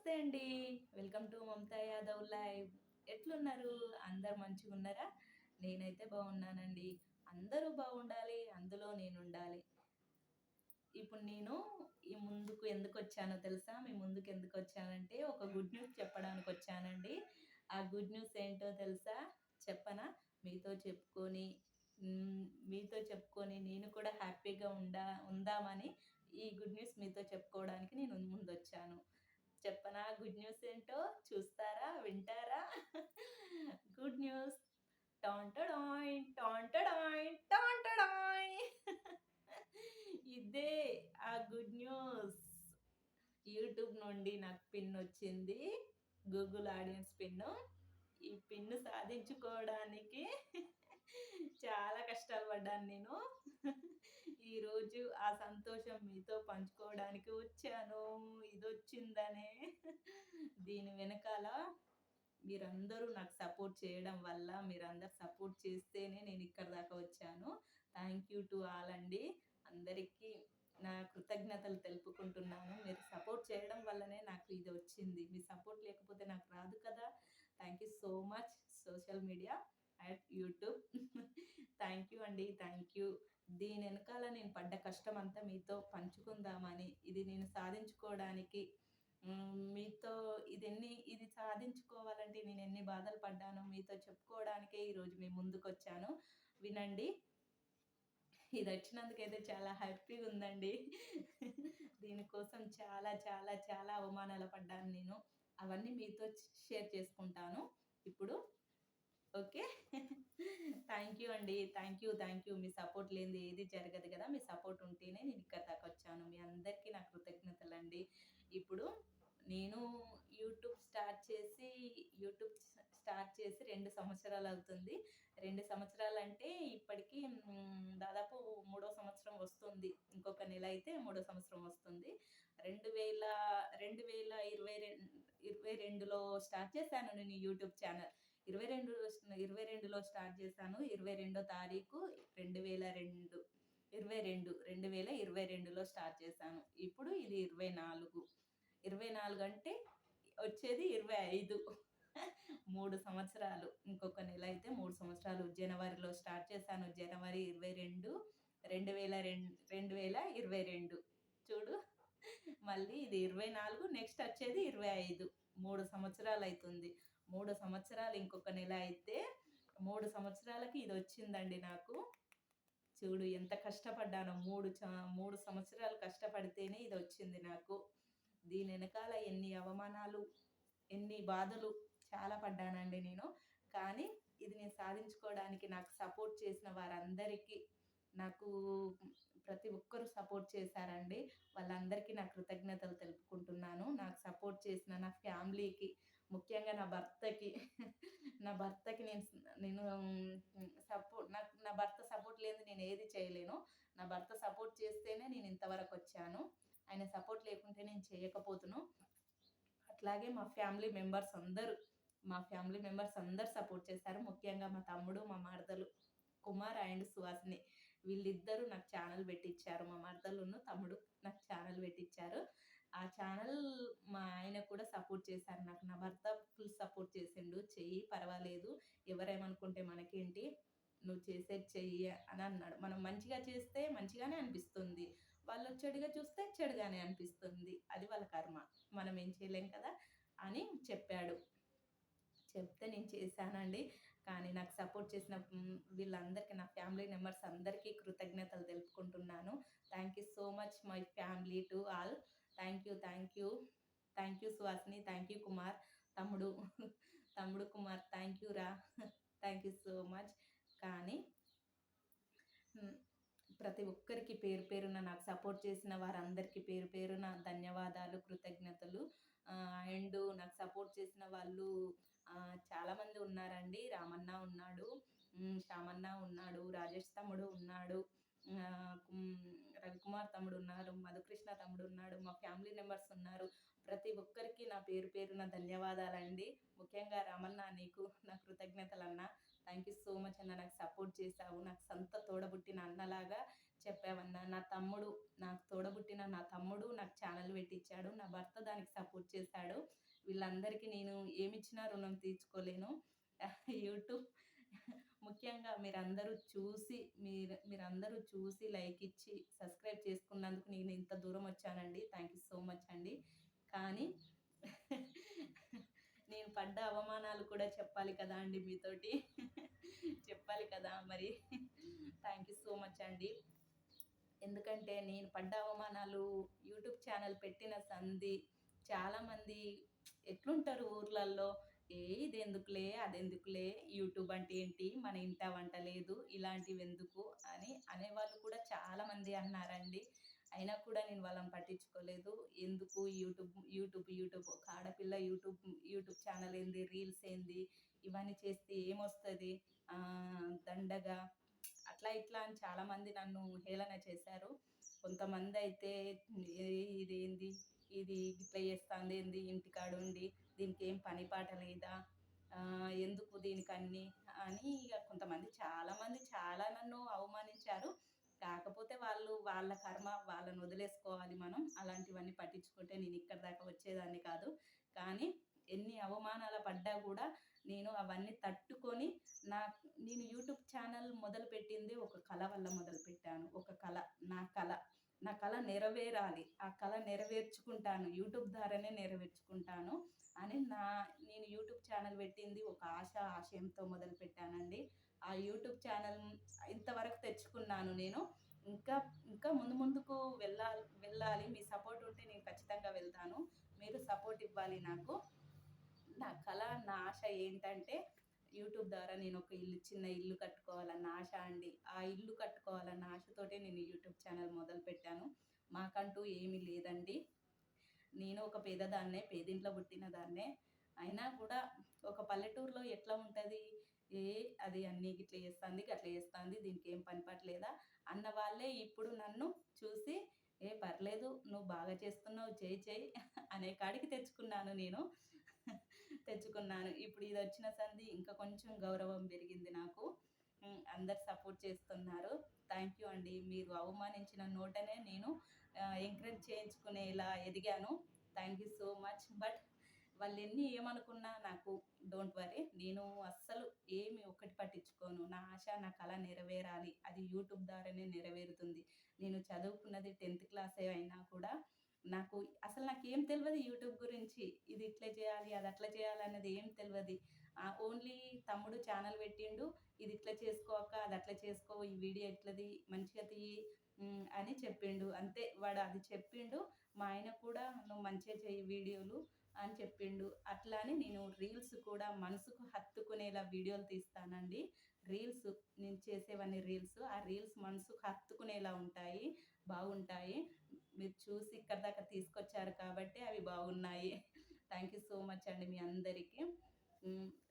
నమస్తే అండి. Welcome to Mamata Yadav live. ఎట్లున్నారు? అందరు మంచిగా ఉన్నారా? నేనైతే బాగున్నానండి. అందరూ బాగుండాలి అందులో నేను ఉండాలి ఇప్పుడు నేను ఈ ముందుకు ఎందుకు వచ్చానో తెలుసా? మీ ముందుకు ఎందుకు వచ్చానంటే ఒక గుడ్ న్యూస్ చెప్పడానికి వచ్చానండి. ఆ గుడ్ న్యూస్ ఏంటో తెలుసా? చెప్పనా? మీతో చెప్పుకొని మీతో చెప్పుకొని నేను కూడా హ్యాపీగా ఉండా ఉందామని ఈ గుడ్ న్యూస్ మీతో చెప్పుకోవడానికి నేను ముందు వచ్చాను. చెప్పనా? గుడ్ న్యూస్ ఏంటో? చూస్తారా? వింటారా? గుడ్ న్యూస్ టాంటడాయ్ టాంటడాయ్ టాంటడాయ్ ఇదే ఆ గుడ్ న్యూస్ యూట్యూబ్ నుండి నాకు పిన్ వచ్చింది. గూగుల్ ఆడియన్స్ పిన్ను ఈ పిన్ను సాధించుకోవడానికి చాలా కష్టాలు పడ్డాను నేను. ఈరోజు ఆ సంతోషం మీతో పంచుకోవడానికి వచ్చాను. ఇది వచ్చిందనే దీని వెనకాల మీరందరూ నాకు సపోర్ట్ చేయడం వల్ల మీరందరు సపోర్ట్ చేస్తేనే నేను ఇక్కడ దాకా వచ్చాను. థ్యాంక్ యూ టు ఆల్ అండి. అందరికీ నా కృతజ్ఞతలు తెలుపుకుంటున్నాను. మీరు సపోర్ట్ చేయడం వల్లనే నాకు ఇది వచ్చింది మీ సపోర్ట్ లేకపోతే నాకు రాదు కదా. Thank you so much social media. At YouTube. Thank you అండి థ్యాంక్ యూ. దీని వెనకాల నేను పడ్డ కష్టం అంతా మీతో పంచుకుందామని ఇది నేను సాధించుకోవడానికి మీతో ఇది ఎన్ని ఇది సాధించుకోవాలంటే నేను ఎన్ని బాధలు పడ్డానో మీతో చెప్పుకోవడానికే ఈరోజు మీ ముందుకు వచ్చాను వినండి. ఇది వచ్చినందుకైతే చాలా హ్యాపీగా ఉందండి. దీనికోసం చాలా చాలా చాలా అవమానాలు పడ్డాను నేను. అవన్నీ మీతో షేర్ చేసుకుంటాను. ఇప్పుడు ఓకే. థ్యాంక్ యూ అండి. Thank you thank you. Me support లేనిది ఏది జరగదు కదా. మీ సపోర్ట్ ఉంటేనే నేను ఇక్కడ దాకా వచ్చాను. మీ అందరికీ నా కృతజ్ఞతలు అండి ఇప్పుడు నేను యూట్యూబ్ స్టార్ట్ చేసి యూట్యూబ్ స్టార్ట్ చేసి రెండు సంవత్సరాలు అవుతుంది. రెండు సంవత్సరాలు అంటే ఇప్పటికీ దాదాపు మూడో సంవత్సరం వస్తుంది. ఇంకొక నెల అయితే మూడో సంవత్సరం వస్తుంది. రెండు వేల రెండు వేల ఇరవై రెండు ఇరవై రెండులో స్టార్ట్ చేశాను నేను యూట్యూబ్ ఛానల్. ఇరవై రెండు ఇరవై రెండులో స్టార్ట్ చేశాను. ఇరవై రెండో తారీఖు రెండు వేల రెండు ఇరవై రెండు రెండు వేల ఇరవై రెండులో స్టార్ట్ చేశాను. ఇప్పుడు ఇది ఇరవై నాలుగు. ఇరవై నాలుగు అంటే వచ్చేది ఇరవై ఐదు. మూడు సంవత్సరాలు. ఇంకొక నెల అయితే మూడు సంవత్సరాలు. జనవరిలో స్టార్ట్ చేశాను. జనవరి ఇరవై రెండు రెండు వేల రెండు రెండు వేల ఇరవై రెండు. చూడు. మళ్ళీ ఇది ఇరవై నాలుగు నెక్స్ట్ వచ్చేది ఇరవై ఐదు. మూడు సంవత్సరాలు అవుతుంది. మూడు సంవత్సరాలు ఇంకొక నెల అయితే మూడు సంవత్సరాలకి ఇది వచ్చిందండి నాకు. చూడు ఎంత కష్టపడ్డానో మూడు మూడు సంవత్సరాలు కష్టపడితేనే ఇది వచ్చింది నాకు. దీని వెనకాల ఎన్ని అవమానాలు ఎన్ని బాధలు చాలా పడ్డానండి నేను. కానీ ఇది నేను సాధించుకోవడానికి నాకు సపోర్ట్ చేసిన వారందరికీ నాకు ప్రతి ఒక్కరూ సపోర్ట్ చేశారండి. వాళ్ళందరికీ నా కృతజ్ఞతలు తెలుపుకుంటున్నాను. నాకు సపోర్ట్ చేసిన నా ఫ్యామిలీకి ముఖ్యంగా నా భర్తకి నా భర్తకి నేను నేను సపోర్ట్ నాకు నా భర్త సపోర్ట్ లేదు నేను ఏది చేయలేను. నా భర్త సపోర్ట్ చేస్తేనే నేను ఇంతవరకు వచ్చాను. ఆయన సపోర్ట్ లేకుంటే నేను చేయకపోతును. అట్లాగే మా ఫ్యామిలీ మెంబర్స్ అందరూ మా ఫ్యామిలీ మెంబర్స్ అందరు సపోర్ట్ చేశారు. ముఖ్యంగా మా తమ్ముడు మా మరదలు కుమార్ అండ్ సుహాసిని. వీళ్ళిద్దరూ నాకు ఛానల్ పెట్టించారు మా మరదలును తమ్ముడు నాకు ఛానల్ పెట్టించారు ఆ ఛానల్ మా ఆయన కూడా సపోర్ట్ చేశారు. నాకు నా భర్త ఫుల్ సపోర్ట్ చేసిండు. చెయ్యి పర్వాలేదు. ఎవరేమనుకుంటే మనకేంటి? నువ్వు చేసేది చెయ్యి అని అన్నాడు. మనం మంచిగా చేస్తే మంచిగానే అనిపిస్తుంది. వాళ్ళు చెడుగా చూస్తే చెడుగానే అనిపిస్తుంది. అది వాళ్ళ కర్మ. మనం ఏం చేయలేం కదా అని చెప్పాడు. చెప్తే నేను చేశానండి. కానీ నాకు సపోర్ట్ చేసిన వీళ్ళందరికీ నా ఫ్యామిలీ మెంబర్స్ అందరికీ కృతజ్ఞతలు తెలుపుకుంటున్నాను. Thank you so much my family to all. Thank you thank you. Thank you Suhasini thank you Kumar. తమ్ముడు తమ్ముడు కుమార్ థ్యాంక్ యూ రా. Thank you so much. కానీ ప్రతి ఒక్కరికి పేరు పేరున నాకు సపోర్ట్ చేసిన వారందరికీ పేరు పేరున ధన్యవాదాలు కృతజ్ఞతలు. అండ్ నాకు సపోర్ట్ చేసిన వాళ్ళు చాలామంది ఉన్నారండి. రామన్న ఉన్నాడు. శ్యామన్న ఉన్నాడు. రాజేష్ తమ్ముడు ఉన్నాడు. రవికుమార్ తమ్ముడు ఉన్నారు మధుకృష్ణ తమ్ముడు ఉన్నాడు మా ఫ్యామిలీ మెంబర్స్ ఉన్నారు. ప్రతి ఒక్కరికి నా పేరు పేరున ధన్యవాదాలండి. ముఖ్యంగా రామన్న నీకు నా కృతజ్ఞతలు అన్న థ్యాంక్ యూ సో మచ్ అన్న నాకు సపోర్ట్ చేశావు. నాకు సొంత తోడబుట్టిన అన్నలాగా చెప్పావన్నా. నా తమ్ముడు నాకు తోడబుట్టిన నా తమ్ముడు నాకు ఛానల్ పెట్టించాడు నా భర్త దానికి సపోర్ట్ చేశాడు. వీళ్ళందరికీ నేను ఏమిచ్చినా రుణం తీర్చుకోలేను. యూట్యూబ్ ముఖ్యంగా మీరందరూ చూసి మీరు మీరందరూ చూసి లైక్ ఇచ్చి సబ్స్క్రైబ్ చేసుకున్నందుకు నేను ఇంత దూరం వచ్చానండి. థ్యాంక్ యూ సో మచ్ అండి. కానీ నేను పడ్డ అవమానాలు కూడా చెప్పాలి కదా అండి మీతోటి. చెప్పాలి కదా మరి. థ్యాంక్ యూ సో మచ్ అండి. ఎందుకంటే నేను పడ్డ అవమానాలు యూట్యూబ్ ఛానల్ పెట్టిన సంధి చాలామంది ఎట్లుంటారు ఊర్లల్లో? ఏ ఇది ఎందుకులే అదెందుకులే యూట్యూబ్ అంటే ఏంటి మన ఇంట వంట లేదు ఇలాంటివి ఎందుకు అని అనేవాళ్ళు కూడా చాలామంది అన్నారండి. అయినా కూడా నేను వాళ్ళని పట్టించుకోలేదు. ఎందుకు యూట్యూబ్ యూట్యూబ్ యూట్యూబ్ ఒక ఆడపిల్ల యూట్యూబ్ యూట్యూబ్ ఛానల్ ఏంది రీల్స్ ఏంది ఇవన్నీ చేస్తే ఏమొస్తుంది? దండగా అట్లా ఇట్లా అని చాలామంది నన్ను హేళన చేశారు. కొంతమంది అయితే ఇదేంది? ఇది ఇట్లా చేస్తుంది ఏంది ఇంటికాడుండి దీనికి ఏం పని పాట లేదా? ఎందుకు దీనికి అన్ని అని ఇక కొంతమంది చాలామంది చాలా నన్ను అవమానించారు. కాకపోతే వాళ్ళు వాళ్ళ కర్మ వాళ్ళని వదిలేసుకోవాలి మనం. అలాంటివన్నీ పట్టించుకుంటే నేను ఇక్కడ దాకా వచ్చేదాన్ని కాదు. కానీ ఎన్ని అవమానాలు పడ్డా కూడా నేను అవన్నీ తట్టుకొని నా నేను యూట్యూబ్ ఛానల్ మొదలుపెట్టింది ఒక కళ వల్ల మొదలుపెట్టాను. ఒక కళ నా కళ. నా కళ నెరవేరాలి. ఆ కళ నెరవేర్చుకుంటాను. యూట్యూబ్ ద్వారానే నెరవేర్చుకుంటాను అని నా నేను యూట్యూబ్ ఛానల్ పెట్టింది ఒక ఆశ ఆశయంతో మొదలు పెట్టానండి. ఆ యూట్యూబ్ ఛానల్ ఇంతవరకు తెచ్చుకున్నాను నేను. ఇంకా ఇంకా ముందు ముందుకు వెళ్ళాలి వెళ్ళాలి. మీ సపోర్ట్ ఉంటే నేను ఖచ్చితంగా వెళ్తాను. మీరు సపోర్ట్ ఇవ్వాలి నాకు. నా కళ నా ఆశ ఏంటంటే యూట్యూబ్ ద్వారా నేను ఒక ఇల్లు చిన్న ఇల్లు కట్టుకోవాలన్న ఆశ అండి. ఆ ఇల్లు కట్టుకోవాలన్న ఆశతోటే నేను యూట్యూబ్ ఛానల్ మొదలు పెట్టాను. మాకంటూ ఏమీ లేదండి. నేను ఒక పేదదాన్నే పేదింట్లో పుట్టిన దాన్నే. అయినా కూడా ఒక పల్లెటూరులో ఎట్లా ఉంటుంది? ఏ అది అన్నీ ఇట్లా చేస్తుంది అట్లా చేస్తుంది దీనికి ఏం పనిపట్లేదా? అన్న వాళ్ళే ఇప్పుడు నన్ను చూసి ఏ పర్లేదు నువ్వు బాగా చేస్తున్నావు చేయి చేయి అనే కాడికి తెచ్చుకున్నాను నేను. తెచ్చుకున్నాను. ఇప్పుడు ఇది వచ్చిన సంధి ఇంకా కొంచెం గౌరవం పెరిగింది నాకు. అందరు సపోర్ట్ చేస్తున్నారు. థ్యాంక్ యూ అండి. మీరు అవమానించిన నోటనే నేను ఎంకరేజ్ చేయించుకునేలా ఎదిగాను. Thank you so much but వాళ్ళు ఎన్ని ఏమనుకున్నా నాకు డోంట్ వరీ నేను అస్సలు ఏమి ఒకటి పట్టించుకోను. నా ఆశ నా కళ నెరవేరాలి. అది యూట్యూబ్ ద్వారానే నెరవేరుతుంది. నేను చదువుకున్నది టెన్త్ క్లాసే అయినా కూడా నాకు అసలు నాకు ఏం తెలియదు యూట్యూబ్ గురించి. ఇది ఇట్లా చేయాలి అది అట్లా చేయాలి అన్నది ఏం తెలియదు ఓన్లీ తమ్ముడు ఛానల్ పెట్టిండు ఇది ఇట్లా చేసుకోక అది అట్లా చేసుకో ఈ వీడియో ఎట్లది మంచిగా తీయి అని చెప్పిండు. అంతే వాడు అది చెప్పిండు మా ఆయన కూడా నువ్వు మంచిగా చేయి వీడియోలు అని చెప్పిండు. అట్లానే నేను రీల్స్ కూడా మనసుకు హత్తుకునేలా వీడియోలు తీస్తానండి. రీల్స్ నేను చేసేవన్నీ రీల్స్ ఆ రీల్స్ మనసుకు హత్తుకునేలా ఉంటాయి బాగుంటాయి. మీరు చూసి ఇక్కడ దాకా తీసుకొచ్చారు కాబట్టి అవి బాగున్నాయి. థ్యాంక్ యూ సో మచ్ అండి మీ అందరికీ.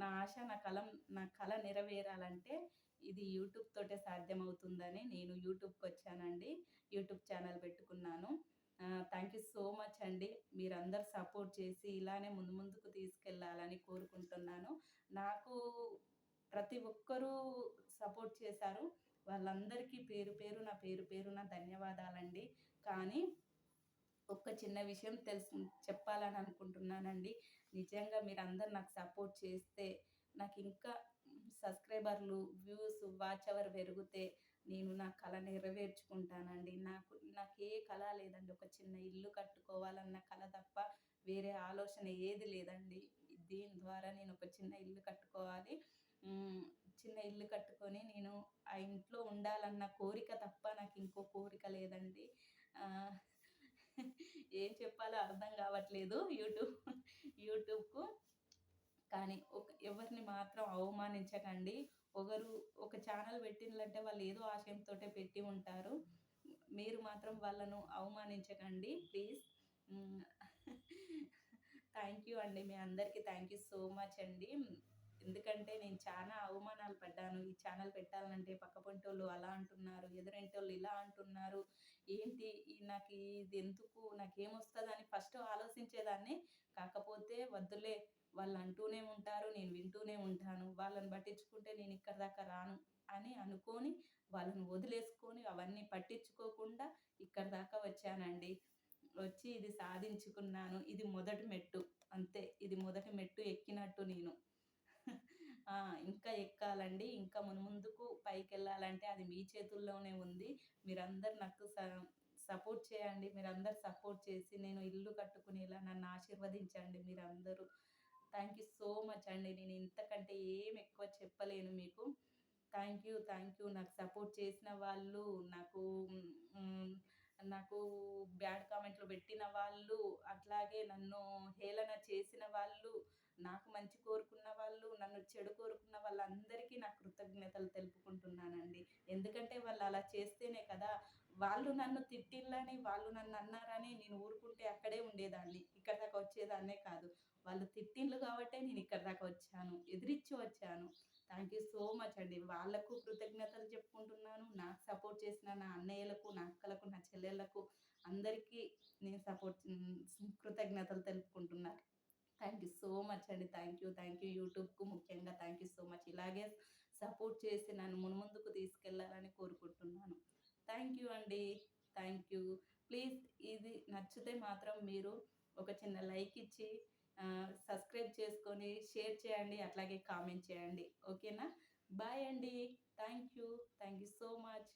నా ఆశ నా కళ నా కళ నెరవేరాలంటే ఇది యూట్యూబ్ తోటే సాధ్యమవుతుందని నేను యూట్యూబ్కి వచ్చానండి. యూట్యూబ్ ఛానల్ పెట్టుకున్నాను. థ్యాంక్ యూ సో మచ్ అండి. మీరందరు సపోర్ట్ చేసి ఇలానే ముందు ముందుకు తీసుకెళ్ళాలని కోరుకుంటున్నాను. నాకు ప్రతి ఒక్కరూ సపోర్ట్ చేశారు. వాళ్ళందరికీ పేరు పేరు నా పేరు పేరు నా ధన్యవాదాలండి. కానీ ఒక్క చిన్న విషయం తెలుసు చెప్పాలని అనుకుంటున్నానండి. నిజంగా మీరు అందరు నాకు సపోర్ట్ చేస్తే నాకు ఇంకా సబ్స్క్రైబర్లు వ్యూస్ వాచ్ అవర్ పెరిగితే నేను నా కళ నెరవేర్చుకుంటానండి. నాకు నాకు ఏ కళ లేదండి. ఒక చిన్న ఇల్లు కట్టుకోవాలన్న కళ తప్ప వేరే ఆలోచన ఏది లేదండి. దీని ద్వారా నేను ఒక చిన్న ఇల్లు కట్టుకోవాలి. చిన్న ఇల్లు కట్టుకొని నేను ఆ ఇంట్లో ఉండాలన్న కోరిక తప్ప నాకు ఇంకో కోరిక లేదండి. ఏం చెప్పాలో అర్థం కావట్లేదు యూట్యూబ్ యూట్యూబ్కు. కానీ ఒక ఎవరిని మాత్రం అవమానించకండి. ఒకరు ఒక ఛానల్ పెట్టిందంటే వాళ్ళు ఏదో ఆశయంతో పెట్టి ఉంటారు. మీరు మాత్రం వాళ్ళను అవమానించకండి ప్లీజ్. థ్యాంక్ యూ అండి. మీ అందరికీ థ్యాంక్ యూ సో మచ్ అండి. ఎందుకంటే నేను చాలా అవమానాలు పడ్డాను. ఈ ఛానల్ పెట్టాలంటే పక్కపంటోళ్ళు అలా అంటున్నారు ఎదురింటోళ్ళు ఇలా అంటున్నారు. ఏంటి? నాకు ఇది ఎందుకు నాకేమొస్తుందని ఫస్ట్ ఆలోచించేదాన్ని కాకపోతే వద్దులే వాళ్ళు అంటూనే ఉంటారు నేను వింటూనే ఉంటాను వాళ్ళని పట్టించుకుంటే నేను ఇక్కడ దాకా రాను అని అనుకొని వాళ్ళని వదిలేసుకొని అవన్నీ పట్టించుకోకుండా ఇక్కడ దాకా వచ్చానండి. వచ్చి ఇది సాధించుకున్నాను ఇది మొదటి మెట్టు అంతే ఇది మొదటి మెట్టు ఎక్కినట్టు నేను. ఇంకా ఎక్కాలండి ఇంకా మున్ముందుకు అంటే అది మీ చేతుల్లోనే ఉంది. మీరందరు నాకు సపోర్ట్ చేయండి. మీరందరు సపోర్ట్ చేసి నేను ఇల్లు కట్టుకునేలా నన్ను ఆశీర్వదించండి మీరందరూ. థ్యాంక్ యూ సో మచ్ అండి. నేను ఇంతకంటే ఏం ఎక్కువ చెప్పలేను మీకు. Thank you thank you. నాకు సపోర్ట్ చేసిన వాళ్ళు నాకు నాకు బ్యాడ్ కామెంట్లు పెట్టిన వాళ్ళు అట్లాగే నన్ను హేళన చేసిన వాళ్ళు నాకు మంచి కోరుకున్న వాళ్ళు నన్ను చెడు కోరుకున్న వాళ్ళందరికీ నా కృతజ్ఞతలు తెలుపుకుంటున్నానండి. ఎందుకంటే వాళ్ళు అలా చేస్తేనే కదా వాళ్ళు నన్ను తిట్టిల్లని వాళ్ళు నన్ను అన్నారని నేను ఊరుకుంటే అక్కడే ఉండేదాన్ని. ఇక్కడ దాకా వచ్చేదాన్నే కాదు. వాళ్ళు తిట్టిండ్లు కాబట్టే నేను ఇక్కడ దాకా వచ్చాను ఎదిరించి వచ్చాను. థ్యాంక్ యూ సో మచ్ అండి. వాళ్ళకు కృతజ్ఞతలు చెప్పుకుంటున్నాను. నాకు సపోర్ట్ చేసిన నా అన్నయ్యలకు నా అక్కలకు నా చెల్లెళ్ళకు అందరికీ నేను సపోర్ట్ కృతజ్ఞతలు తెలుపుకుంటున్నాను థ్యాంక్ యూ సో మచ్ అండి. థ్యాంక్ యూ థ్యాంక్ యూ యూట్యూబ్కు ముఖ్యంగా థ్యాంక్ యూ సో మచ్. ఇలాగే సపోర్ట్ చేసి నన్ను మున్ముందుకు తీసుకెళ్ళాలని కోరుకుంటున్నాను. థ్యాంక్ యూ అండి. థ్యాంక్ యూ ప్లీజ్ ఇది నచ్చితే మాత్రం మీరు ఒక చిన్న లైక్ ఇచ్చి సబ్స్క్రైబ్ చేసుకొని షేర్ చేయండి. అట్లాగే కామెంట్ చేయండి. ఓకేనా? బాయ్ అండి. Thank you thank you so much.